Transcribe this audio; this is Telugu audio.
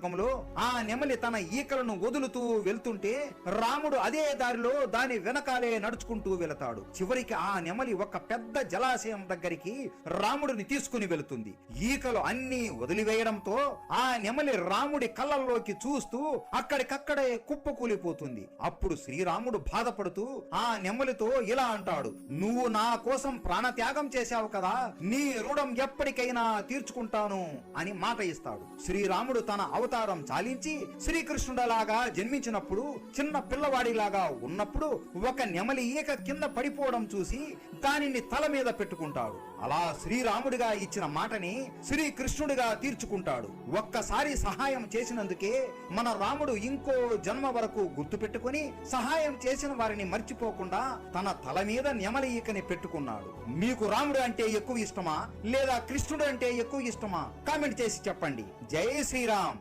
నాటకంలో ఆ నెమలి తన ఈకలను వదులుతూ వెళ్తుంటే రాముడు అదే దారిలో దాని వెనకాలే నడుచుకుంటూ వెళతాడు. చివరికి ఆ నెమలి ఒక పెద్ద జలాశయం దగ్గరికి రాముడిని తీసుకుని వెళుతుంది. ఈకలు అన్ని వదిలివేయడంతో ఆ నెమలి రాముడి కళ్ళల్లోకి చూస్తూ అక్కడికక్కడే కుప్పకూలిపోతుంది. అప్పుడు శ్రీరాముడు బాధపడుతూ ఆ నెమలితో ఇలా అంటాడు నువ్వు నా కోసం ప్రాణత్యాగం చేశావు కదా నీ రుణం ఎప్పటికైనా తీర్చుకుంటాను అని మాట ఇస్తాడు. శ్రీరాముడు తన అవత అవతారం చాలించి శ్రీకృష్ణుడలాగా జన్మించినప్పుడు చిన్న పిల్లవాడిలాగా ఉన్నప్పుడు ఒక నెమలి ఈక కింద పడిపోవడం చూసి దానిని తల మీద పెట్టుకుంటాడు. అలా శ్రీరాముడిగా ఇచ్చిన మాటని శ్రీకృష్ణుడిగా తీర్చుకుంటాడు. ఒక్కసారి సహాయం చేసినందుకే మన రాముడు ఇంకో జన్మ వరకు గుర్తుపెట్టుకుని సహాయం చేసిన వారిని మర్చిపోకుండా తన తల మీద నెమలి ఈకని పెట్టుకున్నాడు. మీకు రాముడు అంటే ఎక్కువ ఇష్టమా? లేదా కృష్ణుడు అంటే ఎక్కువ ఇష్టమా? కామెంట్ చేసి చెప్పండి. జై శ్రీరామ్!